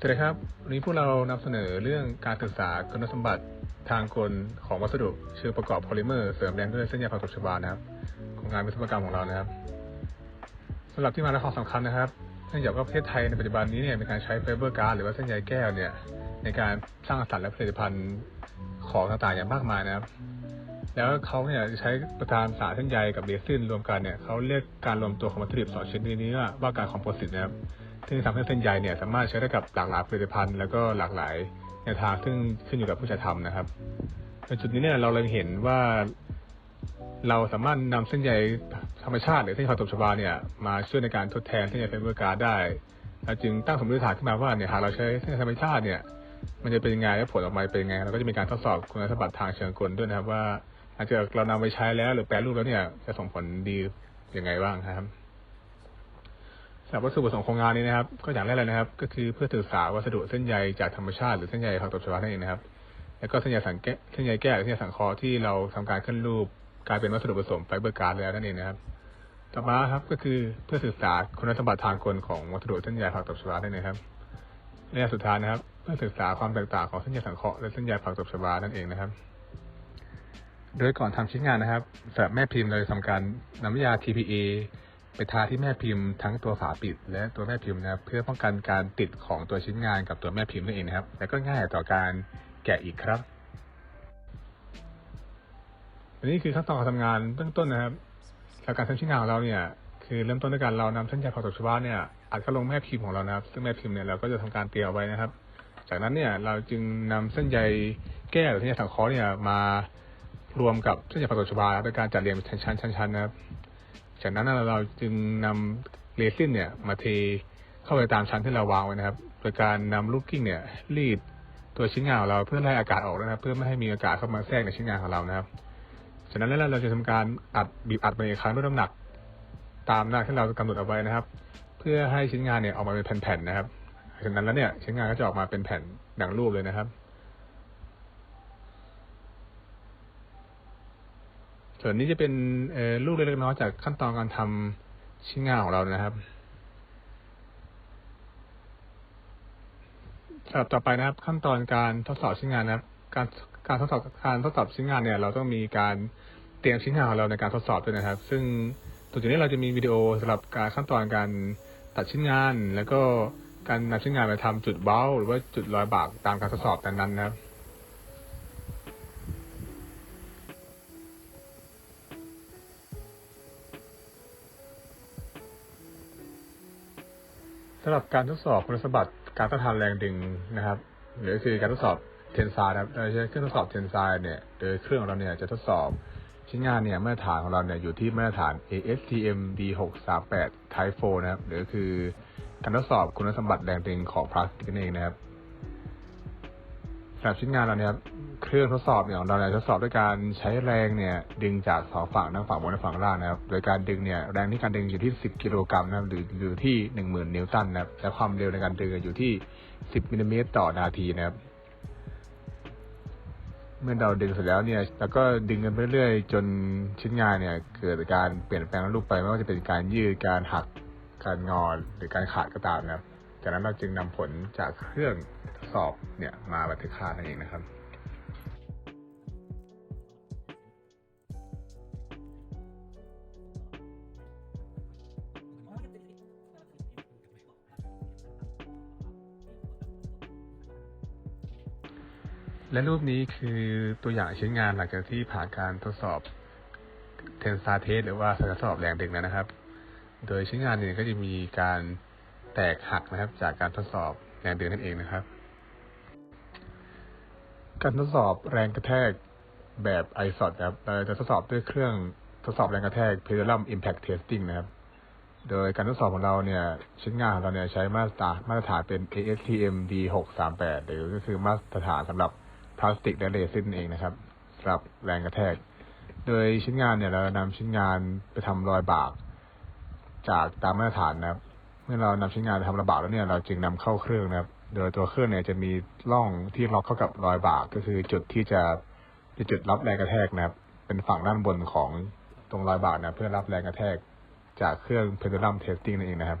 สวัสดีครับ วันนี้พวกเรานำเสนอเรื่องการศึกษาคุณสมบัติทางกลของวัสดุเชิงประกอบโพลิเมอร์เสริมแรงด้วยเส้นใยผักตบชวานะครับ ของงานวิศวกรรมของเรานะครับสำหรับที่มาและข้อสำคัญนะครับเนื่องจากว่าประเทศไทยในปัจจุบันนี้เนี่ยมีการใช้ไฟเบอร์การ์ดหรือว่าเส้นใยแก้วเนี่ยในการสร้างสรรค์และผลิตภัณฑ์ของต่างๆอย่างมากมายนะครับ แล้วเขาเนี่ยใช้ประธานสารเส้นใยกับเรซินรวมกันเนี่ยเขาเรียกการรวมตัวของวัตถุดิบสองชนิดนี้ว่าว่าการคอมโพสิตนะครับ ซึ่งทำให้เส้นใยเนี่ยสามารถใช้ได้กับหลากหลายผลิตภัณฑ์แล้วก็หลากหลายแนวทางซึ่งขึ้นอยู่กับผู้จะทำนะครับในจุดนี้เนี่ยเราเลยเห็นว่า เราสามารถนำเส้นใยธรรมชาติหรือเส้นใยตบชวาเนี่ยมาช่วยในการทดแทนเส้นใยไฟเบอร์การ์ดได้เราจึงตั้งสมมติฐานขึ้นมาว่าเนี่ยหากเราใช้เส้นใยธรรมชาติเนี่ยมันจะเป็นยังไงและผลออกมาเป็นยังไงเราก็จะมีการทดสอบคุณสมบัติทางเชิงกลด้วยนะครับว่าหลังจากเรานำไปใช้แล้วหรือแปรรูปแล้วเนี่ยจะส่งผลดียังไงบ้างครับ สำหรับวัตถุประสงค์ของงานนี้นะครับ ก็อย่างแรกเลยนะครับ ก็คือเพื่อศึกษาวัสดุเส้นใยจากธรรมชาติหรือเส้นใยผักตบชวานั่นเองนะครับ แล้วก็เส้นใยสังแกเส้นใยแก้วเส้นใยสังเคราะห์ที่เราทำการขึ้นรูปกลายเป็นวัสดุผสมไฟเบอร์การ์ดแล้วนั่นเองนะครับ ต่อมาครับก็คือเพื่อศึกษาคุณสมบัติทางกลของวัสดุเส้นใยผักตบชวานั่นเองครับและสุดท้ายนะครับ เพื่อศึกษาความแตกต่างของเส้นใยสังเคราะห์และเส้นใยผักตบชวานั่นเองนะครับ โดยก่อนทำชิ้นงานนะครับสำหรับแม่พิมพ์เราจะทำการนำน้ำยา TPA ไปทาที่แม่พิมพ์ทั้งตัวฝาปิด และตัวแม่พิมพ์นะครับเพื่อป้องกันการติดของตัวชิ้นงานกับตัวแม่พิมพ์นั่นเองนะครับ และก็ง่ายต่อการแกะอีกครับอันนี้คือขั้นตอนการทำงานเบื้องต้นนะครับหรับการทำชิ้นงานของเราเนี่ยคือเริ่มต้นด้วยการเรานำเส้นใยผักตบชวาเนี่ยอัดเข้าลงแม่พิมพ์ของเรานะครับ ซึ่งแม่พิมพ์เนี่ยเราก็จะทำการเตรียมไว้นะครับ จากนั้นเนี่ยเราจึงนำเส้นใยแก้วหรือเส้นใยสังเคราะห์เนี่ยมารวมกับเส้นใยผักตบชวาโดยการจัดเรียงเป็นชั้นๆชั้นๆนะครับ จากนั้นเราจึงนำเรซินเนี่ยมาเทเข้าไปตามชั้นที่เราวางไว้นะครับ โดยการนำลูกกิ้งเนี่ยรีดตัวชิ้นงานของเราเพื่อไล่อากาศออกนะครับ เพื่อไม่ให้มีอากาศเข้ามาแทรกในชิ้นงานของเรานะครับจากนั้นแล้วเราจะทำการอัดบีบอัดไปอีกครั้งด้วยน้ำหนัก ตามหน้าที่เรากำหนดเอาไว้นะครับ เพื่อให้ชิ้นงานเนี่ยออกมาเป็นแผ่นๆนะครับจากนั้นแล้วเนี่ยชิ้นงานก็จะออกมาเป็นแผ่นดังรูปเลยนะครับ ส่วนนี้จะเป็นลูกเล็กๆน้อยจากขั้นตอนการทำชิ้นงานของเรานะครับสำหรับต่อไปนะครับ ขั้นตอนการทดสอบชิ้นงานนะครับ การการทดสอบการทดสอบชิ้นงานเนี่ย เราต้องมีการเตรียมชิ้นงานของเราในการทดสอบด้วยนะครับ ซึ่งตรงจุดนี้เราจะมีวิดีโอสำหรับการขั้นตอนการตัดชิ้นงาน แล้วก็การนำชิ้นงานไปทำจุดเบ้า หรือว่าจุดรอยบากตามการทดสอบนั้นๆนะครับำหรับการทดสอบคุณสมบัติการต้านทานแรงดึงนะครับ หรือคือการทดสอบเทนไซน์นะครับโดยใช้เครื่องทดสอบเทนไซน์เนี่ยโดยเครื่องของเราเนี่ยจะทดสอบชิ้นงานเนี่ยมาตรฐานของเราเนี่ยอยู่ที่มาตรฐาน ASTM D638 Type 4นะครับหรือคือการทดสอบคุณสมบัติแรงดึงของพลาสติกนั่นเองนะครับ สำหรับชิ้นงานเราเนี่ยเครื่องทดสอบเนี่ยของเราเนี่ยทดสอบด้วยการใช้แรงเนี่ย ดึงจากสองฝั่งทั้งฝั่งบนและฝั่งล่างนะครับ โดยการดึงเนี่ยแรงที่การดึงอยู่ที่ 10 กิโลกรัมนะครับหรืออยู่ที่ 10,000 นิวตันนะครับและความเร็วในการดึงอยู่ที่ 10มิลลิเมตรต่อนาทีนะครับ เมื่อเราดึงเสร็จแล้วเนี่ยแล้วก็ดึงกันไปเรื่อยๆจนชิ้นงานเนี่ย เกิดการเปลี่ยนแปลงรูปไปไม่ว่าจะเป็นการยืดการหักการงอหรือการขาดก็ตามนะครับ จากนั้นเราจึงนำผลจากเครื่อง สอบเนี่ยมาบันทึกค่านั่นเองนะครับและรูปนี้คือตัวอย่างชิ้นงานหลังจากที่ผ่านการทดสอบเทนซาเทสหรือว่าทดสอบแรงดึงแล้วนะครับ โดยชิ้นงานนี่ยก็จะมีการแตกหักนะครับ จากการทดสอบแรงดึงนั่นเองนะครับ การทดสอบแรงกระแทกแบบ i s o t นะครับเราจะทดสอบด้วยเครื่องทดสอบแรงกระแทก Pendulum Impact Testing นะครับ โดยการทดสอบของเราเนี่ย ชิ้นงานของเราเนี่ยใช้มาตรฐานมาตรฐานเป็น ASTM D638 หรือก็คือมาตรฐานสำหรับพลาสติกและเรซินเองนะครับสำหรับแรงกระแทก โดยชิ้นงานเนี่ยเรานำชิ้นงานไปทำรอยบาก จากตามมาตรฐานนะครับ เมื่อเรานำชิ้นงานไปทำรอยบากแล้วเนี่ยเราจึงนำเข้าเครื่องนะครับ โดยตัวเครื่องเนี่ยจะมีร่องที่ล็อกเข้ากับรอยบากก็คือจุดที่จะจะจุดรับแรงกระแทกนะครับ เป็นฝั่งด้านบนของตรงรอยบากนะเพื่อรับแรงกระแทกจากเครื่อง pendulum testing นั่นเองนะครับ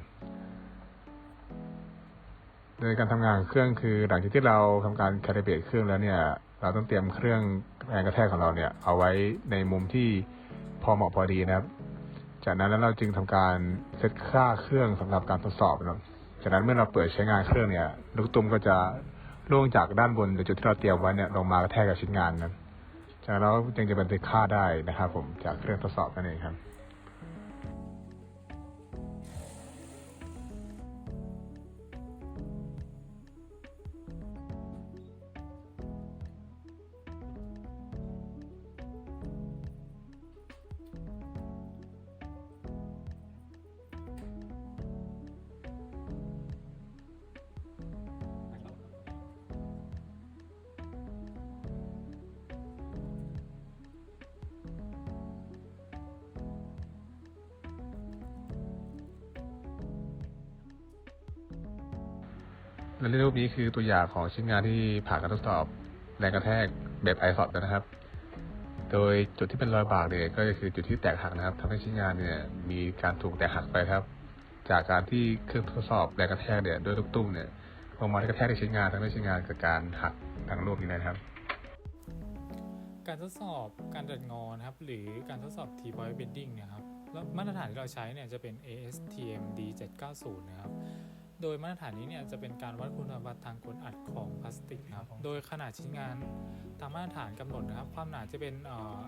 โดยการทำงานเครื่องคือหลังจากที่เราทำการคาลิเบรตเครื่องแล้วเนี่ย เราต้องเตรียมเครื่องแรงกระแทกของเราเนี่ย เอาไว้ในมุมที่พอเหมาะพอดีนะครับ จากนั้นแล้วเราจึงทำการเซตค่าเครื่องสำหรับการทดสอบนะครับ จากนั้นเมื่อเราเปิดใช้งานเครื่องเนี่ย ลูกตุ้มก็จะล่วงจากด้านบนจุดที่เราเตรียมไว้เนี่ยลงมากระแทกกับชิ้นงานนั้นจากนั้นเราจึงจะบันทึกค่าได้นะครับผมจากเครื่องทดสอบนั่นเองครับ และในรูปนี้คือตัวอย่างของชิ้นงานที่ผ่านการทดสอบแรงกระแทกแบบไอสอดนะครับ โดยจุดที่เป็นรอยบากเนี่ยก็คือจุดที่แตกหักนะครับทำให้ชิ้นงานเนี่ยมีการถูกแตกหักไปครับ จากการที่เครื่องทดสอบแรงกระแทกเนี่ยด้วยลูกตุ้มเนี่ยลงมาที่กระแทกในชิ้นงานทำให้ชิ้นงานเกิดการหักทางรูปนี้นะครับ การทดสอบการดัดงอนะครับ หรือการทดสอบ T-point bending นะครับแล้วมาตรฐานที่เราใช้เนี่ยจะเป็น ASTM D790 นะครับ โดยมาตรฐานนี้เนี่ยจะเป็นการวัดคุณภาพทางกลอัดของพลาสติกนะครับ โดยขนาดชิ้นงานตามมาตรฐานกำหนดนะครับ ความหนาจะเป็นเอ่อ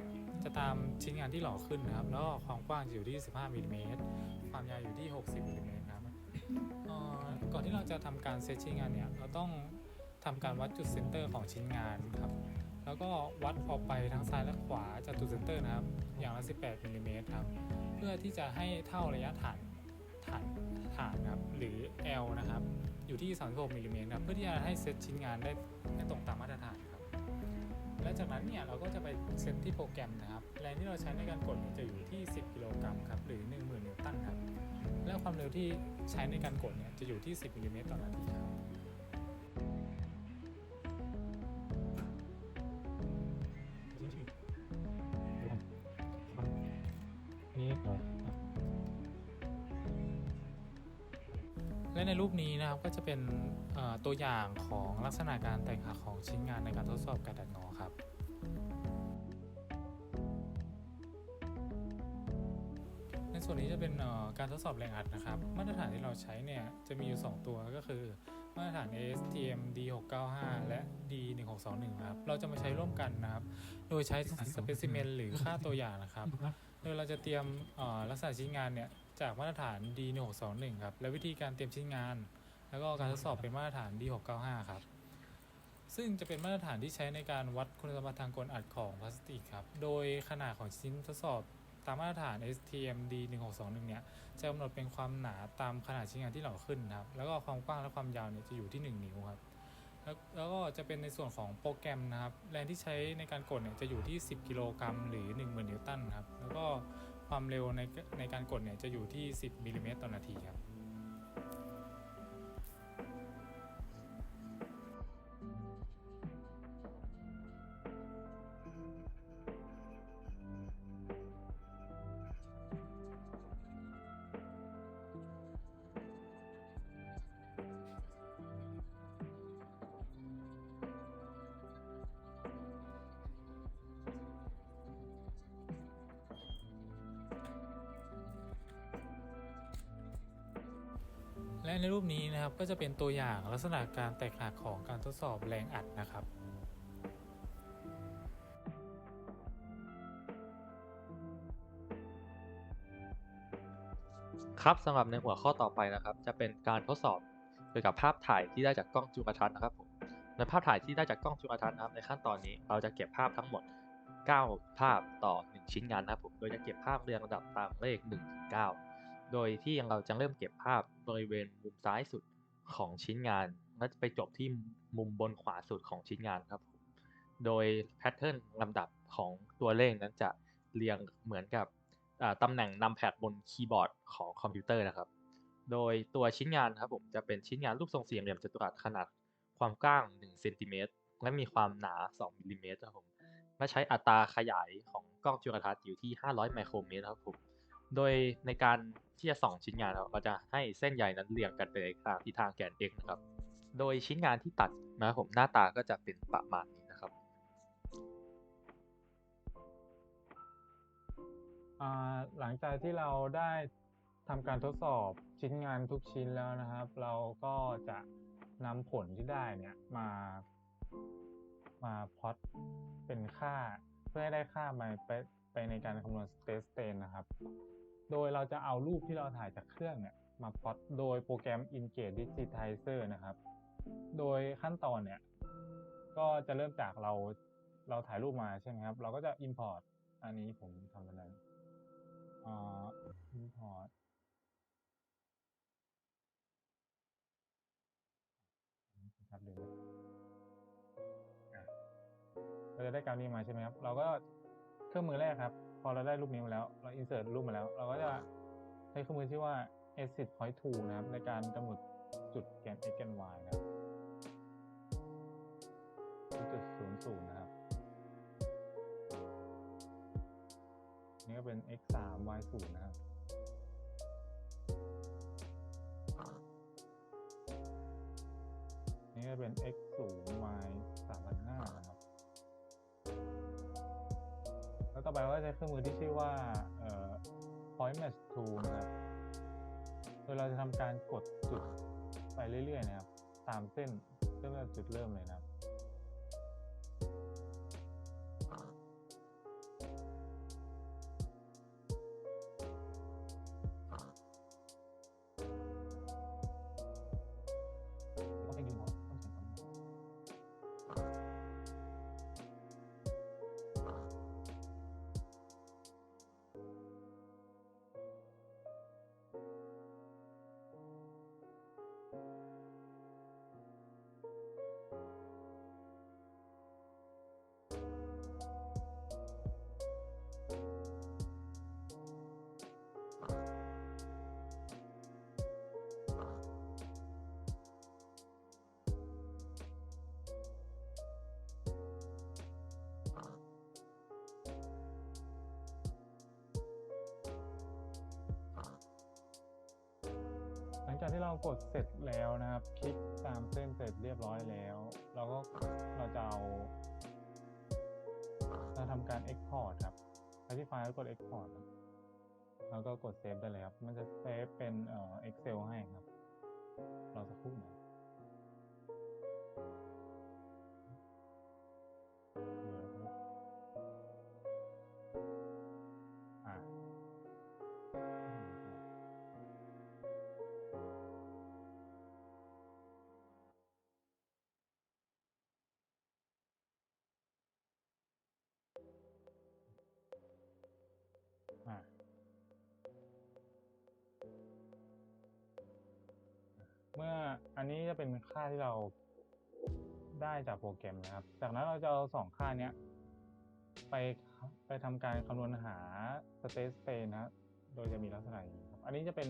จะตามชิ้นงานที่หล่อขึ้นนะครับ แล้วก็ความกว้างจะอยู่ที่ 15มิลลิเมตร ความยาวอยู่ที่ 60มิลลิเมตรครับเอ่อก่อนที่เราจะทำการเซตชิ้นงานเนี่ย เราต้องทำการวัดจุดเซนเตอร์ของชิ้นงานครับ แล้วก็วัดออกไปทั้งซ้ายและขวาจากจุดเซนเตอร์นะครับ อย่างละ 18มิลลิเมตรครับ เพื่อที่จะให้เท่าระยะฐานฐานาดครับหรือ L นะครับอยู่ที่ 36มิลลิเมตรครับเพื่อที่จะให้เซตชิ้นงานได้ได้ตรงตามมาตรฐานครับและจากนั้นเนี่ยเราก็จะไปเซตที่โปรแกรมนะครับแรงที่เราใช้ในการกดจะอยู่ที่ 10 กิโลกรัมครับหรือ 10,000 นิวตันครับและความเร็วที่ใช้ในการกดเนี่ยจะอยู่ที่ 10มิลลิเมตรต่อนาทีครับ ก็จะเป็นตัวอย่างของลักษณะการแตกหักของชิ้นงานในการทดสอบการดัดงอครับ ในส่วนนี้จะเป็นการทดสอบแรงอัดนะครับ มาตรฐานที่เราใช้เนี่ยจะมีอยู่ 2 ตัวก็คือมาตรฐาน ASTM D695 และ D1621 นะครับ เราจะมาใช้ร่วมกันนะครับ โดยใช้สเปซิเมนหรือค่าตัวอย่างนะครับ โดยเราจะเตรียมลักษณะชิ้นงานเนี่ยจากมาตรฐาน D1621 ครับ และวิธีการเตรียมชิ้นงาน แล้วก็การทดสอบเป็นมาตรฐาน D695 ครับซึ่งจะเป็นมาตรฐานที่ใช้ในการวัดคุณสมบัติทางกลอัดของพลาสติกครับ โดยขนาดของชิ้นทดสอบตามมาตรฐาน STM D1621 เนี่ย จะกำหนดเป็นความหนาตามขนาดชิ้นงานที่หล่อขึ้นครับ แล้วก็ความกว้างและความยาวเนี่ยจะอยู่ที่ 1 นิ้วครับ แล้วแล้วก็จะเป็นในส่วนของโปรแกรมนะครับ แรงที่ใช้ในการกดเนี่ยจะอยู่ที่ 10 กิโลกรัมหรือ 10,000 นิวตันครับ แล้วก็ความเร็วในในการกดเนี่ยจะอยู่ที่ 10มิลลิเมตรต่อนาทีครับ ในรูปนี้นะครับก็จะเป็นตัวอย่างลักษณะการแตกหักของการทดสอบแรงอัดนะครับครับสำหรับในหัวข้อต่อไปนะครับ จะเป็นการทดสอบเกี่ยวกับภาพถ่ายที่ได้จากกล้องจุลทรรศน์นะครับผมในภาพถ่ายที่ได้จากกล้องจุลทรรศน์นะครับในขั้นตอนนี้เราจะเก็บภาพทั้งหมด 9 ภาพต่อ 1 ชิ้นงานนะครับผมโดยจะเก็บภาพเรียงลำดับตามเลข1ถึง9 โดยที่เราจะเริ่มเก็บภาพบริเวณมุมซ้ายสุดของชิ้นงานและไปจบที่มุมบนขวาสุดของชิ้นงานครับ โดยแพทเทิร์นลำดับของตัวเลขนั้นจะเรียงเหมือนกับตำแหน่งนำแพดบนคีย์บอร์ดของคอมพิวเตอร์นะครับ โดยตัวชิ้นงานครับผมจะเป็นชิ้นงานรูปทรงสี่เหลี่ยมจัตุรัสขนาดความกว้าง1เซนติเมตรและมีความหนา 2มิลลิเมตรครับผมและใช้อัตราขยายของกล้องจุลทรรศน์อยู่ที่ 500 ไมโครเมตรครับผม โดยในการ ที่จะส่องชิ้นงานเราเราจะให้เส้นใยนั้นเรียงกันไปในทางทิศทางแกน x นะครับ โดยชิ้นงานที่ตัดนะครับผมหน้าตาก็จะเป็นประมาณนี้นะครับหลังจากที่เราได้ทำการทดสอบชิ้นงานทุกชิ้นแล้วนะครับ เราก็จะนำผลที่ได้เนี่ยมามาพอตเป็นค่า เพื่อให้ได้ค่ามาไปไปในการคำนวณ state s t a นะครับ โดยเราจะเอารูปที่เราถ่ายจากเครื่องเนี่ยมาพลอตโดยโปรแกรม Ingate Digitizer นะครับ โดยขั้นตอนเนี่ยก็จะเริ่มจากเราเราถ่ายรูปมาใช่ไหมครับ เราก็จะ import อันนี้ผมทำอะไรอ่า import ครับเดี๋ยวนะอะเราจะได้กราฟนี้มาใช่ไหมครับ เราก็เครื่องมือแรกครับ พอเราได้รูปนี้มาแล้ว เรา insert รูปมาแล้ว เราก็จะใช้เครื่องมือที่ว่า exit point tool นะครับ ในการกำหนดจุดแกน x แกน y นะครับจุดศูนย์ศูนย์นะครับ นี่ก็เป็น x สาม y ศูนย์นะครับนี่ก็เป็น x ศูนย์ y สามพันห้านะครับ แล้วต่อไปเราก็ใช้เครื่องมือที่ชื่อว่าเอ่อ point match tool นะครับ โดยเราจะทำการกดจุดไปเรื่อยๆนะครับ ตามเส้นเริ่มจากจุดเริ่มเลยนะครับ จากที่เรากดเสร็จแล้วนะครับ คลิกตามเส้นเสร็จเรียบร้อยแล้ว เราก็เราจะเอาเราทำการ Export ครับไปที่ไฟล์แล้วกด Export ครับแล้วก็กดเซฟได้เลยครับ มันจะเซฟเป็นเอ่อ Excel ให้ครับ เราสักครู่นะ เมื่ออันนี้จะเป็นค่าที่เราได้จากโปรแกรมนะครับ จากนั้นเราจะเอาสองค่าเนี้ยไปไปทำการคำนวณหา state space นะโดยจะมีลักษณะอย่างนี้ครับ อันนี้จะเป็น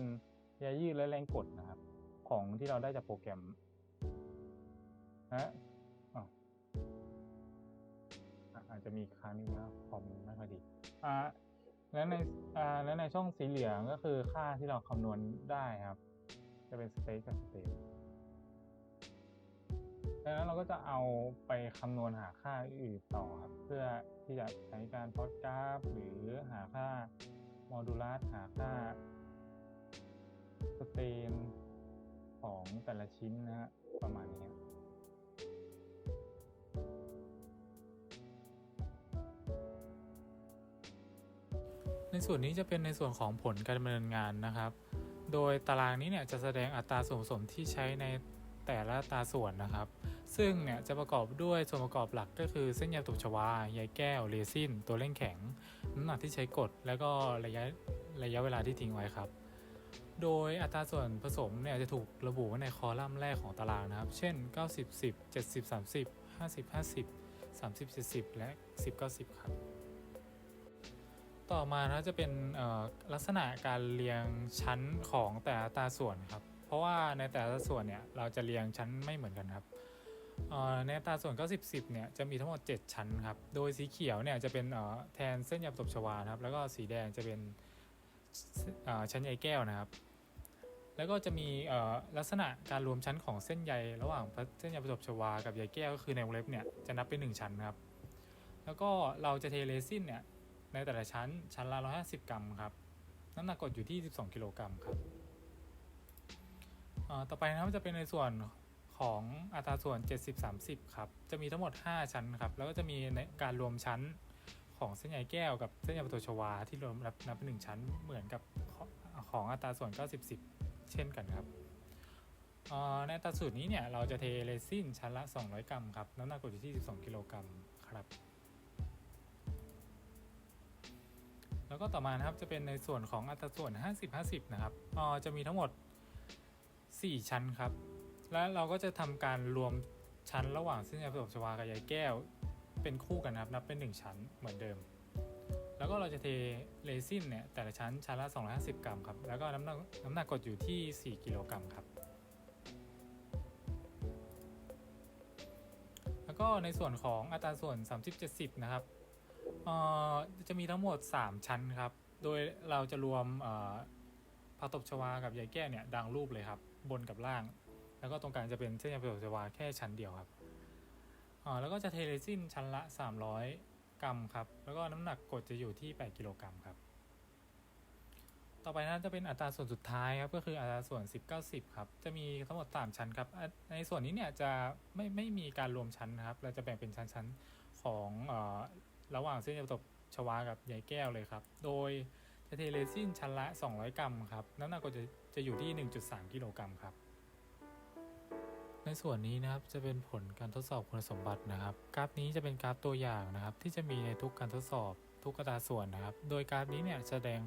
ระยะยืดและแรงกดนะครับ ของที่เราได้จากโปรแกรมนะอาวอะอาจจะมีค้างนิดนะคอมไม่ค่อยดีอ่าและในอ่าและในช่องสีเหลืองก็คือค่าที่เราคำนวณได้ครับ จะเป็นสเต e กับสเต e ดังนั้นเราก็จะเอาไปคำนวณหาค่าอื่นต่อครับ เพื่อที่จะใช้การพอตกราฟ หรือหาค่าโมดูลัสหาค่าสเตนของแต่ละชิ้นนะฮะประมาณนี้ครับในส่วนนี้จะเป็นในส่วนของผลการดำเนินงานนะครับ โดยตารางนี้เนี่ยจะแสดงอัตราส่วนผสมที่ใช้ในแต่ละตาส่วนนะครับ ซึ่งเนี่ยจะประกอบด้วยส่วนประกอบหลักก็คือเส้นใยตุกชวาใยแก้วเรซินตัวเร่งแข็ง น้ำหนักที่ใช้กด แล้วก็ระยะระยะเวลาที่ทิ้งไว้ครับ โดยอัตราส่วนผสมเนี่ยจะถูกระบุไว้ในคอลัมน์แรกของตารางนะครับ เช่น 90 10 70 30 50 50 30 70 และ 10 90 ครับ ต่อมานะจะเป็นลักษณะการเรียงชั้นของแต่ละตาส่วนครับ เพราะว่าในแต่ละส่วนเนี่ยเราจะเรียงชั้นไม่เหมือนกันครับในตาส่วน90 10เนี่ยจะมีทั้งหมด 7 ชั้นครับ โดยสีเขียวเนี่ยจะเป็นแทนเส้นยับตบชวานะครับ แล้วก็สีแดงจะเป็นชั้นใยแก้วนะครับ แล้วก็จะมีลักษณะการรวมชั้นของเส้นใยระหว่างเส้นใยประสบชวากับใยแก้วก็คือในวงเล็บเนี่ยจะนับเป็นหนึ่งชั้นครับ แล้วก็เราจะเทเรซินเนี่ย ในแต่ละชั้นชั้นละ 150 กรัมครับน้ำหนักกดอยู่ที่ 12 กิโลกรัมครับต่อไปนะครับจะเป็นในส่วนของอัตราส่วน 70-30 ครับ จะมีทั้งหมด 5 ชั้นครับ แล้วก็จะมีในการรวมชั้นของเส้นใยแก้วกับเส้นใยประตูชวาที่รวมนับนับเป็นหนึ่งชั้นเหมือนกับของอัตราส่วน 90-10 เช่นกันครับในอัตราสูตรนี้เนี่ยเราจะเทเรซินชั้นละ 200 กรัมครับ น้ำหนักกดอยู่ที่ 12 กิโลกรัมครับ แล้วก็ต่อมานะครับจะเป็นในส่วนของอัตราส่วน 50-50 นะครับอ่อจะมีทั้งหมด 4 ชั้นครับ และเราก็จะทำการรวมชั้นระหว่างเส้นใยประสบชวากับใยแก้ว เป็นคู่กันนะครับนับเป็น 1 ชั้นเหมือนเดิม แล้วก็เราจะเทเรซินเนี่ยแต่ละชั้นชั้นละ 250 กรัมครับ แล้วก็น้ำหนักน้ำหนักกดอยู่ที่ 4 กิโลกรัมครับ แล้วก็ในส่วนของอัตราส่วน 30-70 นะครับ เอ่อจะมีทั้งหมด 3 ชั้นครับ โดยเราจะรวมเอ่อผักตบชวากับใยแก้วเนี่ยดังรูปเลยครับ บนกับล่าง แล้วก็ตรงกลางจะเป็นเส้นใยผักตบชวาแค่ชั้นเดียวครับเอ่อแล้วก็จะเทเรซินชั้นละ 300 กรัมครับ แล้วก็น้ำหนักกดจะอยู่ที่ 8 กิโลกรัมครับ ต่อไปนะจะเป็นอัตราส่วนสุดท้ายครับก็คืออัตราส่วน 10-90ครับจะมีทั้งหมด 3 ชั้นครับ ในส่วนนี้เนี่ยจะไม่ไม่มีการรวมชั้นนะครับ เราจะแบ่งเป็นชั้นๆของเอ่อ ระหว่างเส้นใยประสบชวากับใยแก้วเลยครับ โดยจะเทเรซินชั้นละ 200 กรัมครับ น้ำหนักก็จะจะอยู่ที่ 1.3 กิโลกรัมครับ ในส่วนนี้นะครับจะเป็นผลการทดสอบคุณสมบัตินะครับ กราฟนี้จะเป็นกราฟตัวอย่างนะครับ ที่จะมีในทุกการทดสอบทุกอัตราส่วนนะครับ โดยกราฟนี้เนี่ยแสดง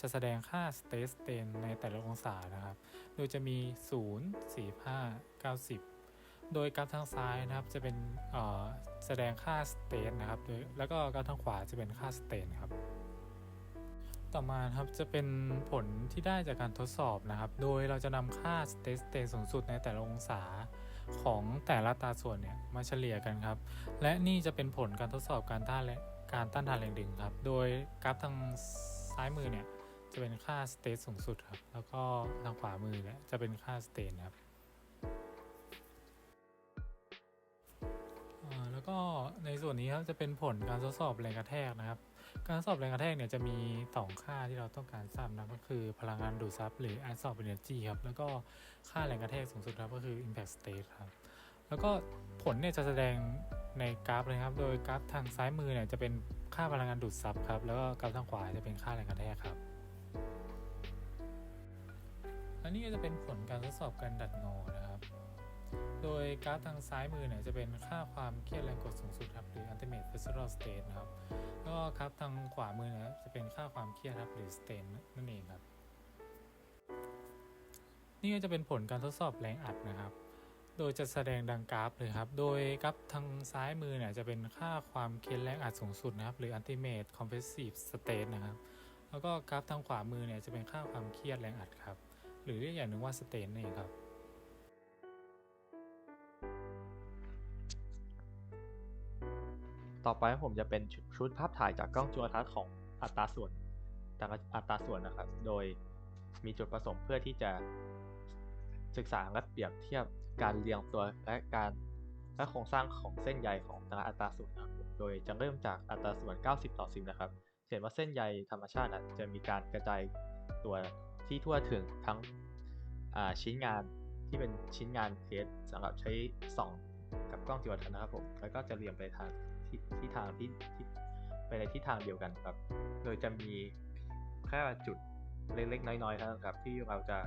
จะแสดงค่า state strain ในแต่ละองศานะครับ โดยจะมี 0 45 90 โดยกราฟทางซ้ายนะครับจะเป็นเอ่อ แสดงค่า state นะครับโดยแล้วก็กราฟทางขวาจะเป็นค่า state ครับ ต่อมาครับจะเป็นผลที่ได้จากการทดสอบนะครับ โดยเราจะนำค่า state state สูงสุดในแต่ละองศาของแต่ละตาส่วนเนี่ยมาเฉลี่ยกันครับ และนี่จะเป็นผลการทดสอบการต้านและการต้านทานแรงดึงครับ โดยกราฟทางซ้ายมือเนี่ยจะเป็นค่า state สูงสุดครับ แล้วก็ทางขวามือเนี่ยจะเป็นค่า state นครับ ก็ในส่วนนี้ครับจะเป็นผลการทดสอบแรงกระแทกนะครับ การทดสอบแรงกระแทกเนี่ยจะมี 2 ค่าที่เราต้องการทราบนะก็คือพลังงานดูดซับหรือ absorb energy ครับแล้วก็ค่าแรงกระแทกสูงสุดครับก็คือ impact state ครับแล้วก็ผลเนี่ยจะแสดงในกราฟเลยครับ โดยกราฟทางซ้ายมือเนี่ยจะเป็นค่าพลังงานดูดซับครับแล้วก็กราฟทางขวาจะเป็นค่าแรงกระแทกครับและนี่ก็จะเป็นผลการทดสอบการดัดงอนะ โดยกราฟทางซ้ายมือเนี่ยจะเป็นค่าความเครียดแรงกดสูงสุดครับหรือ ultimate visceral state นะครับแล้วก็กราฟทางขวามือนะครับจะเป็นค่าความเครียดครับหรือ strain นั่นเองครับ นี่ก็จะเป็นผลการทดสอบแรงอัดนะครับ โดยจะแสดงดังกราฟเลยครับ โดยกราฟทางซ้ายมือเนี่ยจะเป็นค่าความเครียดแรงอัดสูงสุดนะครับ หรือ ultimate compressive state นะครับ แล้วก็กราฟทางขวามือเนี่ยจะเป็นค่าความเครียดแรงอัดครับ หรือเรียกอย่างหนึ่งว่า strain นั่นเองครับ ต่อไปผมจะเป็นชุดชุดภาพถ่ายจากกล้องจุลทรรศน์ของอัตราส่วนแต่ลอัตราส่วนนะครับ โดยมีจุดประสงค์เพื่อที่จะศึกษาและเปรียบเทียบการเรียงตัวและการและโครงสร้างของเส้นใยของแต่ละอัตราส่วนนะครับโดยจะเริ่มจากอัตราส่วน 90 ต่อ 10 นะครับเห็นว่าเส้นใยธรรมชาตินะจะมีการกระจายตัวที่ทั่วถึงทั้งชิ้นงานที่เป็นชิ้นงานเทสสำหรับใช้ส่องกับกล้องจุลทรรศน์นะครับผม แล้วก็จะเรียงไปทาง ที่ที่ทางที่ที่ไปในทิศทางเดียวกันครับ โดยจะมีแค่จุดเล็กๆ น้อยๆเท่านั้นครับ ที่เราจะ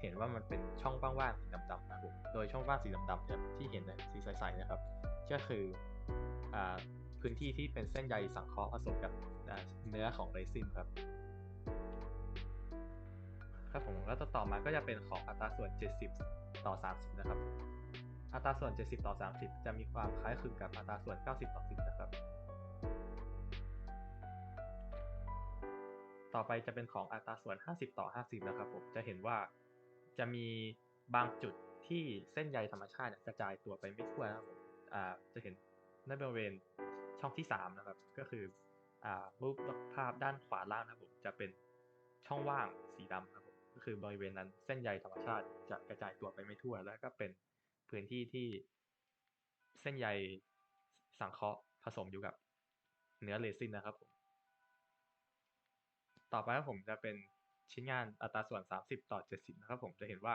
เห็นว่ามันเป็นช่องว่างๆสีดำๆนะครับโดยช่องว่างสีดำๆเนี่ยที่เห็นเนี่ยสีใสๆนะครับ ก็คืออพื้นที่ที่เป็นเส้นใยสังเคราะห์ผสมกับเนื้อของเรซินครับครับผมแล้วต่อมาก็จะเป็นของอัตราส่วน 70 ต่อ 30 นะครับ อัตราส่วน 70 ต่อ 30 จะมีความคล้ายคลึงกับอัตราส่วน 90 ต่อ 10 นะครับ ต่อไปจะเป็นของอัตราส่วน 50 ต่อ 50 นะครับผม จะเห็นว่าจะมีบางจุดที่เส้นใยธรรมชาติกระจายตัวไปไม่ทั่วนะครับผมจะเห็นในบริเวณช่องที่ 3 นะครับ ก็คืออรูปภาพด้านขวาล่างนะครับผม จะเป็นช่องว่างสีดำครับผม ก็คือบริเวณนั้นเส้นใยธรรมชาติจะกระจายตัวไปไม่ทั่ว แล้วก็เป็น พื้นที่ที่เส้นใยสังเคราะห์ผสมอยู่กับเนื้อเรซินนะครับผมต่อไปครับผมจะเป็นชิ้นงานอัตราส่วน 30 ต่อ 70 นะครับผมจะเห็นว่า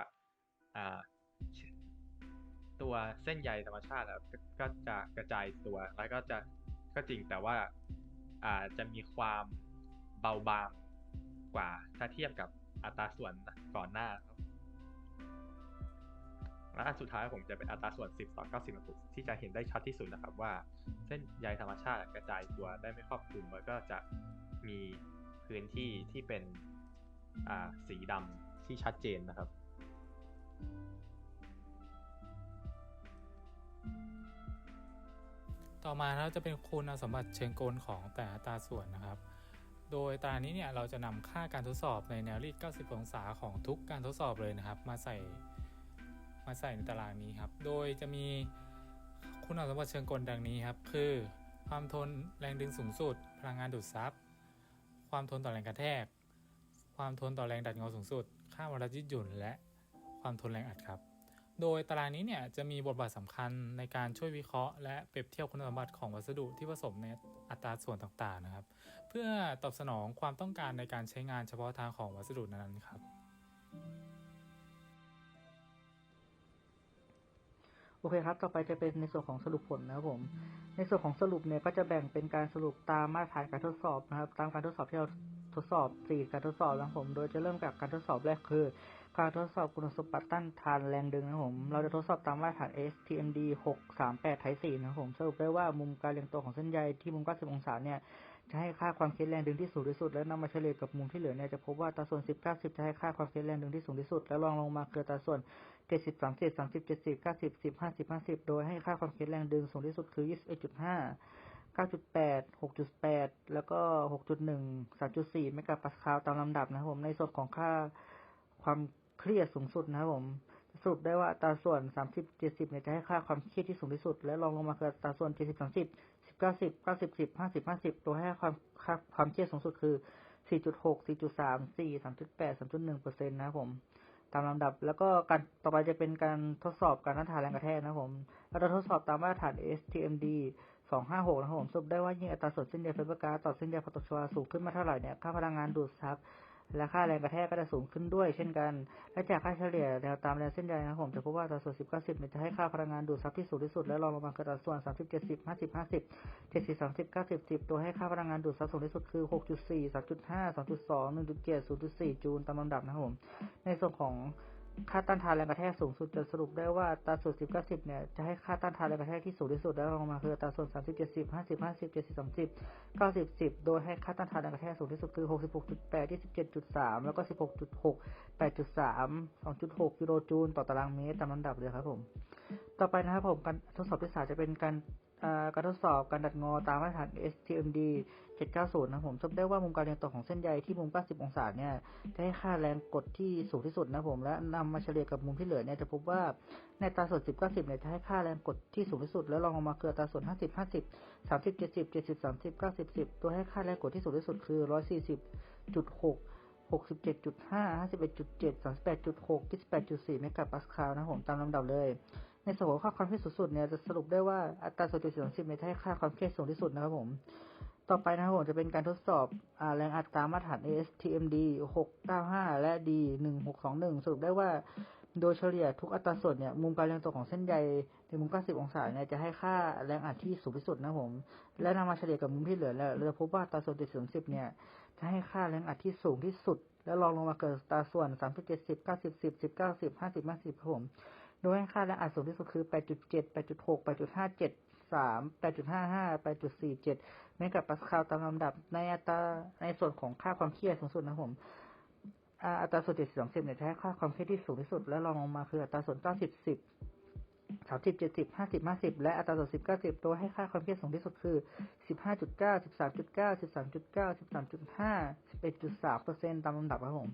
ตัวเส้นใยธรรมชาติก็ก็จะกระจายตัวแล้วก็จะก็จริงแต่ว่าอ่าจะมีความเบาบางกว่าถ้าเทียบกับอัตราส่วนก่อนหน้าครับ และอันสุดท้ายผมจะเป็นอัตราส่วน 10 ต่อ 90นะครับที่จะเห็นได้ชัดที่สุดนะครับว่า เส้นใยธรรมชาติกระจายตัวได้ไม่ครอบคลุมแล้วก็จะมีพื้นที่ที่เป็นสีดำที่ชัดเจนนะครับต่อมานะครับจะเป็นคุณสมบัติเชิงกลของแต่อัตราส่วนนะครับ โดยตานี้เนี่ยเราจะนำค่าการทดสอบในแนวรีด90 องศาของทุกการทดสอบเลยนะครับ มาใส่ มาใส่ในตารางนี้ครับ โดยจะมีคุณสมบัติเชิงกลดังนี้ครับ คือ ความทนแรงดึงสูงสุด พลังงานดูดซับ ความทนต่อแรงกระแทก ความทนต่อแรงดัดเงาสูงสุด ค่าวัดยืดหยุ่น และความทนแรงอัดครับ โดยตารางนี้เนี่ยจะมีบทบาทสำคัญในการช่วยวิเคราะห์ และเปรียบเทียบคุณสมบัติของวัสดุที่ผสมในอัตราส่วนต่างๆนะครับ เพื่อตอบสนองความต้องการในการใช้งานเฉพาะทางของวัสดุนั้นๆครับ อเคครับ ต่อไปจะเป็นในส่วนของสรุปผลนะครับผม ในส่วนของสรุปเนี่ยก็จะแบ่งเป็นการสรุปตามมาตรฐานการทดสอบนะครับ ตามการทดสอบที่เราทดสอบ4การทดสอบนะครับผม โดยจะเริ่มจากการทดสอบแรกคือ การทดสอบคุณสมบัติต้านทานแรงดึงนะครับผม เราจะทดสอบตามมาตรฐาน STMD 638 Type 4นะครับผม สรุปได้ว่ามุมการเรียงตัวของเส้นใยที่มุม 90 องศาเนี่ยจะให้ค่าความเคสแรงดึงที่สูงที่สุด แล้วนำมาเฉลี่ยกับมุมที่เหลือเนี่ยจะพบว่าอัตาส่วน 10 90 จะให้ค่าความเคสแรงดึงที่สูงที่สุด แล้วรองลงมาคืออัตาส่วน เจ็ดสิบสามสิบสามสิบเจ็ดสิบเก้าสิบสิบห้าสิบห้าสิบโดยให้ค่าความคิดแรงดึงสูงที่สุดคือยี่สิบเอ็ดจุดห้าเก้าจุดแปดหกจุดแปดแล้วก็หกจุดหนึ่งสามจุดสี่เมกะปัสคาลตามลำดับนะครับผมในส่วนของค่าความเครียดสูงสุดนะครับผมสรุปได้ว่าตาส่วนสามสิบเจ็ดสิบเนี่ยจะให้ค่าความเครียดที่สูงที่สุด และรองลงมาคือตาส่วนเจ็ดสิบสามสิบสิบเก้าสิบเก้าสิบสิบห้าสิบห้าสิบตัวให้ความค่าความเครียดสูงสุดคือสี่จุดหก4.6 4.3 4 3.8 3.1เปอร์เซ็นต์นะผม ตามลำดับ แล้วก็การต่อไปจะเป็นการทดสอบการต้านทานแรงกระแทกนะครับผมเราจะทดสอบตามมาตรฐาน STMD 256 นะครับผมสรุปได้ว่ายิ่งอัตราส่วนเส้นใยไฟเบอร์ก๊าซต่อเส้นใยพลาสติกชวาสูงขึ้นมาเท่าไหร่เนี่ยค่าพลังงานดูดซับ และค่าแรงกระแทกก็จะสูงขึ้นด้วย เช่นกัน และจากค่าเฉลี่ยแนวตามแนวเส้นใยนะครับผมจะพบว่าตัดส่วน 10 90เนี่ยจะให้ค่าพลังงานดูดซับที่สูงที่สุด และรองลงมาคืออัดส่วน 30 70 50 50 70 30 90 10 ตัวให้ค่าพลังงานดูดซับสูงที่สุดคือ 6.4 3.5 2.2 1.7 0.4 จูลตามลำดับนะครับผม ในส่วนของ ค่าต้านทานแรงกระแทกสูงสุดจะสรุปได้ว่าอัตราส่วน10 90เนี่ยจะให้ค่าต้านทานแรงกระแทกที่สูงที่สุดแล้วรองลงมาคืออัตราส่วน30 70 50 50 70 30 90 10 โดยให้ค่าต้านทานแรงกระแทกสูงที่สุดคือ 66.8 27.3 แล้วก็ 16.6 8.3 2.6 กิโลจูลต่อตารางเมตรตามลำดับเลยครับผม ต่อไปนะครับผมการทดสอบที่สาจะเป็นการ การทดสอบการดัดงอตามมาตรฐาน STMD 790 นะผมสรุปได้ว่ามุมการเรียงตัวของเส้นใยที่มุม 90 องศาเนี่ยจะให้ค่าแรงกดที่สูงที่สุดนะผม และนำมาเฉลี่ยกับมุมที่เหลือเนี่ยจะพบว่าในตาส่วน 10 90 เนี่ยจะให้ค่าแรงกดที่สูงที่สุด แล้วรองลงมาคือตาส่วน 50 50 30 70 70 30 90 10 ตัวให้ค่าแรงกดที่สูงที่สุดคือ 140.6 67.5 51.7 38.6 28.4เมกะปาสคาลนะผมตามลำดับเลย ในส่วนของค่าความเครียดสูงสุดเนี่ยจะสรุปได้ว่าอัตราส่วนจุดสี่สิบเนี่ยจะให้ค่าความเครียดสูงที่สุดนะครับผม ต่อไปนะครับผมจะเป็นการทดสอบอแรงอัดตามมาตรฐาน ASTMD 695 และ D 1621สรุปได้ว่าโดยเฉลี่ยทุกอัตราส่วนเนี่ยมุมการเรียงตัวของเส้นใยในมุม 90 องศาเนี่ยจะให้ค่าแรงอัดที่สูงที่สุดนะผม และนำมาเฉลี่ยกับมุมที่เหลือแล้วเราจะพบว่าอัตราส่วนจุดสี่สิบเนี่ยจะให้ค่าแรงอัดที่สูงที่สุด แล้วรองลงมาเกิดอัตราส่วน 30 70 90 10 10 90 50 50ครับผม โดยให้ค่าแรงอัดสูงที่สุดคือ 8.7 8.6 8.57 3 8.55 8.47 เมกะปาสคาลตามลำดับในอัตราในส่วนของค่าความเครียดสูงสุดนะผมอัตราส่วน7 2 0เนี่ยจะให้ค่าความเครียดที่สูงที่สุด และรองลงมาคืออัตราส่วน 90 10 30 70 50 50และอัตราส่วน10 90โดยให้ค่าความเครียดสูงที่สุดคือ15.9 13.9 13.9 13.5 11.3เปอร์เซ็นต์ตามลำดับครับผม